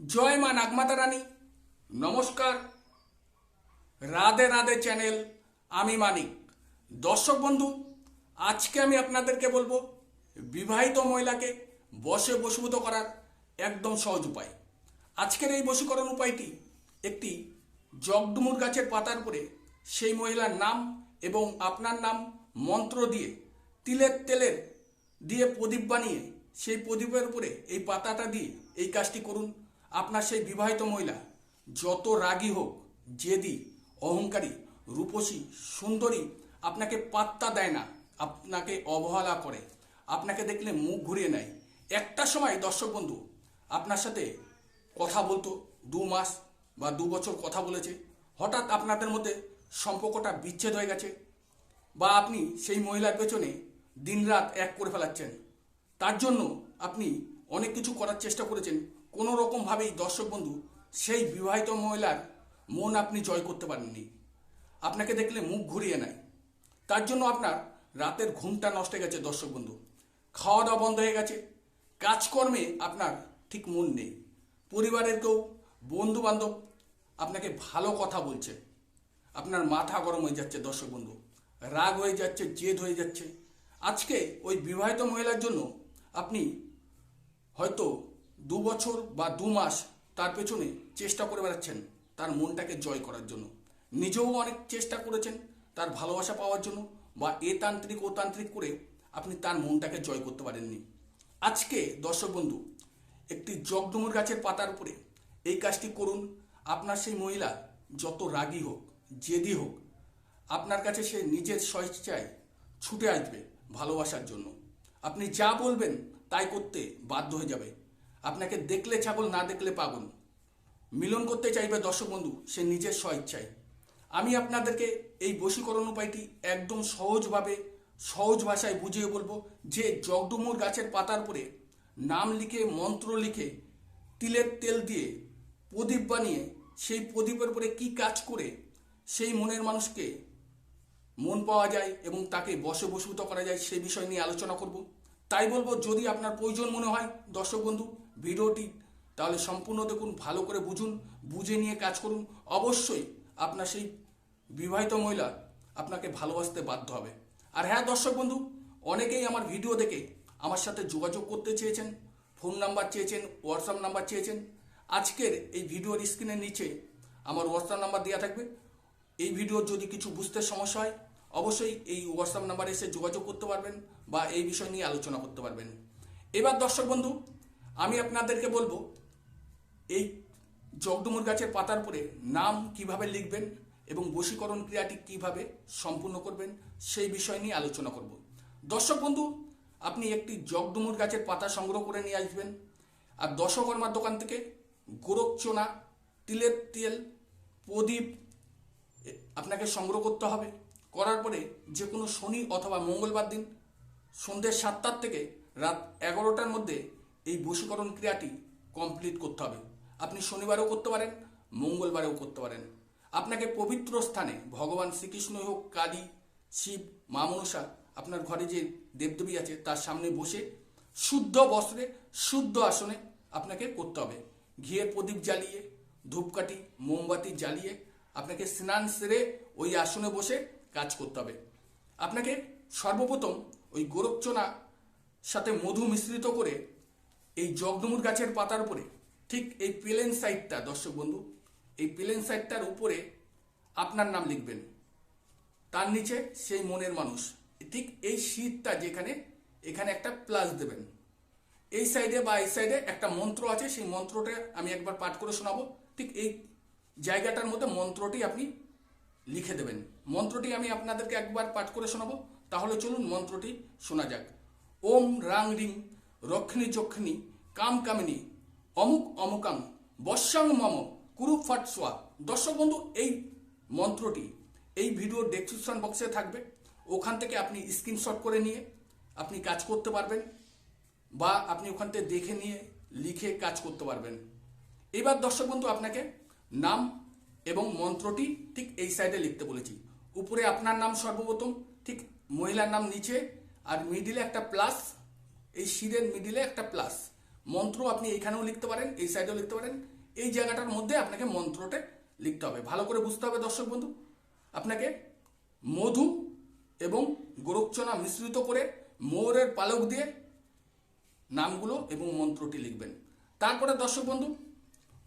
জয় মা নাগমাতা রানী। নমস্কার। রাধে রাধে চ্যানেল, আমি মানিক। দর্শক বন্ধু, আজকে আমি আপনাদেরকে বলব, বিবাহিত মহিলাকে বসে বশীভূত করার একদম সহজ উপায়। আজকের এই বশীকরণ উপায়টি একটি জগডুমুর গাছের পাতার উপরে সেই মহিলার নাম এবং আপনার নাম মন্ত্র দিয়ে তিলের তেলের দিয়ে প্রদীপ বানিয়ে সেই প্রদীপের উপরে এই পাতাটা দিয়ে এই কাজটি করুন। আপনার সেই বিবাহিত মহিলা, যত রাগী হোক, জেদি, অহংকারী, রূপসী, সুন্দরী, আপনাকে পাত্তা দেয় না, আপনাকে অবহেলা করে, আপনাকে দেখলে মুখ ঘুরিয়ে নেয়। একটা সময়, দর্শক বন্ধু, আপনার সাথে কথা বলতো, দু মাস বা দু বছর কথা বলেছে, হঠাৎ আপনাদের মধ্যে সম্পর্কটা বিচ্ছেদ হয়ে গেছে বা আপনি সেই মহিলার পেছনে দিনরাত এক করে ফেলাচ্ছেন। তার জন্য আপনি অনেক কিছু করার চেষ্টা করেছেন কোনো রকমভাবেই দর্শক বন্ধু, সেই বিবাহিত মহিলার মন আপনি জয় করতে পারেননি। আপনাকে দেখলে মুখ ঘুরিয়ে নেয়। তার জন্য আপনার রাতের ঘুমটা নষ্ট হয়ে গেছে দর্শক বন্ধু। খাওয়া দাওয়া বন্ধ হয়ে গেছে। কাজকর্মে আপনার ঠিক মন নেই। পরিবারের কেউ বন্ধু বান্ধব আপনাকে ভালো কথা বলছে। আপনার মাথা গরম হয়ে যাচ্ছে দর্শক বন্ধু। রাগ হয়ে যাচ্ছে, জেদ হয়ে যাচ্ছে। আজকে ওই বিবাহিত মহিলার জন্য আপনি হয়তো দু বছর বা দু মাস তার পেছনে চেষ্টা করে বেড়াচ্ছেন তার মনটাকে জয় করার জন্য। নিজেও অনেক চেষ্টা করেছেন তার ভালোবাসা পাওয়ার জন্য বা এ তান্ত্রিক ও তান্ত্রিক করে আপনি তার মনটাকে জয় করতে পারেননি। আজকে দর্শক বন্ধু, একটি জগডুমুর গাছের পাতার উপরে এই কাজটি করুন। আপনার সেই মহিলা যত রাগী হোক, জেদি হোক, আপনার কাছে সে নিজের স্বেচ্ছায় ছুটে আসবে ভালোবাসার জন্য। আপনি যা বলবেন তাই করতে বাধ্য হয়ে যাবে। আপনাকে দেখলে ছাগল, না দেখলে পাগল। মিলন করতে চাইবে দর্শক বন্ধু, সে নিজের স্বেচ্ছায় আমি আপনাদেরকে এই বশীকরণ উপায়টি একদম সহজভাবে, সহজ ভাষায় বুঝিয়ে বলব যে জগডুমুর গাছের পাতার উপরে নাম লিখে, মন্ত্র লিখে, তিলের তেল দিয়ে প্রদীপ বানিয়ে সেই প্রদীপের উপরে কি কাজ করে সেই মনের মানুষকে মন পাওয়া যায় এবং তাকে বসে বসীভূত করা যায় সেই বিষয় নিয়ে আলোচনা করব। তাই বলব, যদি আপনার প্রয়োজন মনে হয়, দর্শক বন্ধু, ভিডিওটি তাহলে সম্পূর্ণ দেখুন, ভালো করে বুঝুন, বুঝে নিয়ে কাজ করুন। অবশ্যই আপনার সেই বিবাহিত মহিলা আপনাকে ভালোবাসতে বাধ্য হবে। আর হ্যাঁ দর্শক বন্ধু, অনেকেই আমার ভিডিও দেখে আমার সাথে যোগাযোগ করতে চেয়েছেন, ফোন নাম্বার চেয়েছেন হোয়াটসঅ্যাপ নাম্বার চেয়েছেন। আজকের এই ভিডিওর স্ক্রিনের নিচে আমার হোয়াটসঅ্যাপ নাম্বার দেওয়া থাকবে। এই ভিডিওর যদি কিছু বুঝতে সমস্যা হয় অবশ্যই এই হোয়াটসঅ্যাপ নাম্বারে এসে যোগাযোগ করতে পারবেন বা এই বিষয় নিয়ে আলোচনা করতে পারবেন। এবার দর্শক বন্ধু, আমি আপনাদেরকে বলব, এই জগডুমুর গাছের পাতার উপরে নাম কীভাবে লিখবেন এবং বশীকরণ ক্রিয়াটি কীভাবে সম্পূর্ণ করবেন, সেই বিষয় নিয়ে আলোচনা করব। দর্শক বন্ধু, আপনি একটি জগডুমুর গাছের পাতা সংগ্রহ করে নিয়ে আসবেন আর দশকর্মার দোকান থেকে গোরকচোনা তিলের তেল, প্রদীপ আপনাকে সংগ্রহ করতে হবে। করার পরে যে কোনো শনি অথবা মঙ্গলবার দিন সন্ধ্যে সাতটার থেকে রাত এগারোটার মধ্যে এই বশীকরণ ক্রিয়াটি কমপ্লিট করতে হবে। আপনি শনিবারেও করতে পারেন, মঙ্গলবারেও করতে পারেন। আপনাকে পবিত্র স্থানে ভগবান শ্রীকৃষ্ণ হোক, কালী, শিব, মা মনসা, আপনার ঘরে যে দেবদেবী আছে তার সামনে বসে শুদ্ধ বস্ত্রে, শুদ্ধ আসনে আপনাকে করতে হবে। ঘিয়ের প্রদীপ জ্বালিয়ে, ধূপকাঠি, মোমবাতি জ্বালিয়ে আপনাকে স্নান সেরে ওই আসনে বসে কাজ করতে হবে। আপনাকে সর্বপ্রথম ওই গোরক্ষণা সাথে মধু মিশ্রিত করে এই জগডুমুর গাছের পাতার উপরে, ঠিক এই প্লেন সাইডটা, দর্শক বন্ধু, এই প্লেন সাইডটার উপরে আপনার নাম লিখবেন। তার নিচে সেই মনের মানুষ। ঠিক এই শীতটা যেখানে, এখানে একটা প্লাস দেবেন। এই সাইডে বা এই সাইডে একটা মন্ত্র আছে, সেই মন্ত্রটা আমি একবার পাঠ করে শোনাবো। ঠিক এই জায়গাটার মধ্যে মন্ত্রটি আপনি লিখে দেবেন। মন্ত্রটি আমি আপনাদেরকে একবার পাঠ করে শোনাবো। তাহলে চলুন মন্ত্রটি শোনা যাক। ওম রাং রিং রক্ষিণী যক্ষিণী কাম কামিনী অমুক অমুকাং বর্ষাং মম কুরু ফট সোয়া দর্শক বন্ধু, এই মন্ত্রটি, এই ভিডিওর ডেসক্রিপশন বক্সে থাকবে। ওখান থেকে আপনি স্ক্রিনশট করে নিয়ে আপনি কাজ করতে পারবেন বা আপনি ওখান থেকে দেখে নিয়ে লিখে কাজ করতে পারবেন। এবার দর্শক বন্ধু, আপনাকে নাম এবং মন্ত্রটি ঠিক এই সাইডে লিখতে বলেছি। উপরে আপনার নাম সর্বপ্রথম, ঠিক মহিলার নাম নিচে, আর মিডিলে একটা প্লাস এই শিরের মিডিলে একটা প্লাস মন্ত্র আপনি এইখানেও লিখতে পারেন, এই সাইডেও লিখতে পারেন। এই জায়গাটার মধ্যে আপনাকে মন্ত্রটা লিখতে হবে। ভালো করে বুঝতে হবে, দর্শক বন্ধু। আপনাকে মধু এবং গোরক্ষণা মিশ্রিত করে মোহরের পালক দিয়ে নামগুলো এবং মন্ত্রটি লিখবেন। তারপরে দর্শক বন্ধু,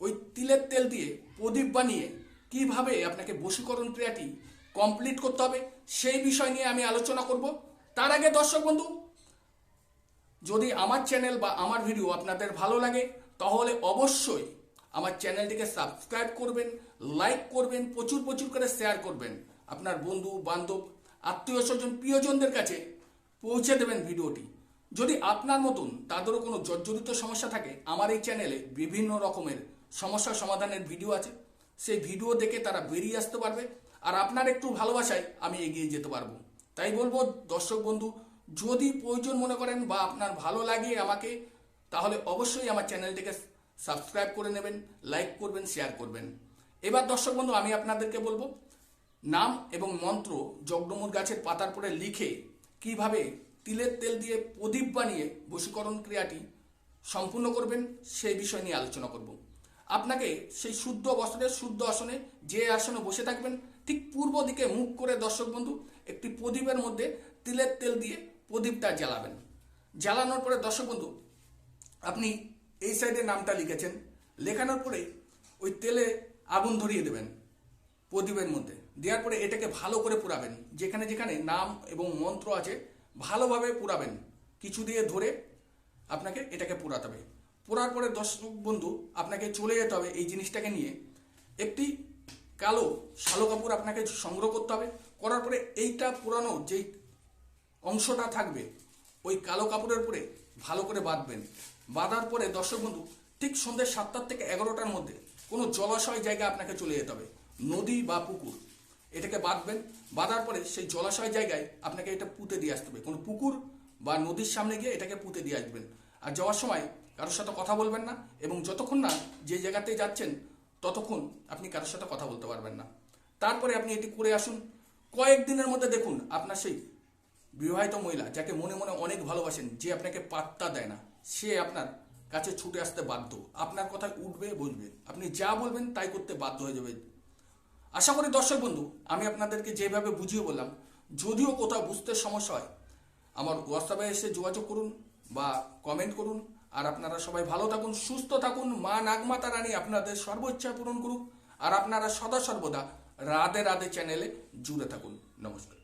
ওই তিলের তেল দিয়ে প্রদীপ বানিয়ে কীভাবে আপনাকে বশীকরণ ক্রিয়াটি কমপ্লিট করতে হবে সেই বিষয় নিয়ে আমি আলোচনা করব। তার আগে দর্শক বন্ধু, যদি আমার চ্যানেল বা আমার ভিডিও আপনাদের ভালো লাগে, তাহলে অবশ্যই আমার চ্যানেলটিকে সাবস্ক্রাইব করবেন লাইক করবেন, প্রচুর প্রচুর করে শেয়ার করবেন। আপনার বন্ধু, বান্ধব, আত্মীয় স্বজন, প্রিয়জনদের কাছে পৌঁছে দেবেন ভিডিওটি যদি আপনার মতন তাদেরও কোনো জর্জরিত সমস্যা থাকে, আমার এই চ্যানেলে বিভিন্ন রকমের সমস্যা সমাধানের ভিডিও আছে। সেই ভিডিও দেখে তারা বেরিয়ে আসতে পারবে। আর আপনার একটু ভালোবাসায় আমি এগিয়ে যেতে পারব। তাই বলব, দর্শক বন্ধু, যদি প্রয়োজন মনে করেন বা আপনার ভালো লাগে আমাকে, তাহলে অবশ্যই আমার চ্যানেলটিকে সাবস্ক্রাইব করে নেবেন, লাইক করবেন, শেয়ার করবেন। এবার দর্শক বন্ধু, আমি আপনাদেরকে বলব, নাম এবং মন্ত্র জগডমুর গাছের পাতার পরে লিখে কীভাবে তিলের তেল দিয়ে প্রদীপ বানিয়ে বশীকরণ ক্রিয়াটি সম্পূর্ণ করবেন, সেই বিষয় নিয়ে আলোচনা করব। আপনাকে সেই শুদ্ধ বস্ত্রের শুদ্ধ আসনে যে আসনে বসে থাকবেন, ঠিক পূর্ব দিকে মুখ করে দর্শক বন্ধু, একটি প্রদীপের মধ্যে তিলের তেল দিয়ে প্রদীপটা জ্বালাবেন। জ্বালানোর পরে দর্শক বন্ধু, আপনি এই সাইডে নামটা লিখেছেন। লেখানোর পরে ওই তেলে আগুন ধরিয়ে দেবেন প্রদীপের মধ্যে। দেওয়ার পরে এটাকে ভালো করে পুরাবেন। যেখানে যেখানে নাম এবং মন্ত্র আছে, ভালোভাবে পুরাবেন। কিছু দিয়ে ধরে আপনাকে এটাকে পুরাতে হবে। পোড়ার পরে দর্শক বন্ধু আপনাকে চলে যেতে হবে এই জিনিসটাকে নিয়ে। একটি কালো, শালো কাপড় আপনাকে সংগ্রহ করতে হবে। করার পরে এইটা পুরানো যেই অংশটা থাকবে, ওই কালো কাপড়ের উপরে ভালো করে বাঁধবেন। বাঁধার পরে দর্শক বন্ধু, ঠিক সন্ধ্যে সাতটার থেকে এগারোটার মধ্যে কোনো জলাশয় জায়গা আপনাকে চলে যেতে হবে, নদী বা পুকুর। এটাকে বাঁধবেন, বাঁধার পরে সেই জলাশয় জায়গায় আপনাকে এটা পুঁতে দিয়ে আসতে হবে। কোনো পুকুর বা নদীর সামনে গিয়ে এটাকে পুঁতে দিয়ে আসবেন। আর যাওয়ার সময় কারোর সাথে কথা বলবেন না এবং যতক্ষণ না যে জায়গাতে যাচ্ছেন, ততক্ষণ আপনি কারোর সাথে কথা বলতে পারবেন না। তারপরে আপনি এটি করে আসুন। কয়েকদিনের মধ্যে দেখুন আপনার সেই বিবাহিত মহিলা যাকে মনে মনে অনেক ভালোবাসেন, যে আপনাকে পাত্তা দেয় না, সে আপনার কাছে ছুটে আসতে বাধ্য। আপনার কথায় উঠবে বসবে আপনি যা বলবেন তাই করতে বাধ্য হয়ে যাবে। আশা করি দর্শক বন্ধু, আমি আপনাদেরকে যেভাবে বুঝিয়ে বললাম, যদিও কোথাও বুঝতে সমস্যা হয়, আমার হোয়াটসঅ্যাপে এসে যোগাযোগ করুন বা কমেন্ট করুন। আর আপনারা সবাই ভালো থাকুন, সুস্থ থাকুন। মা নাগমাতা রানী আপনাদের সর্বোচ্চা পূরণ করুক। আর আপনারা সদা সর্বদা রাধে রাধে চ্যানেলে জুড়ে থাকুন। নমস্কার।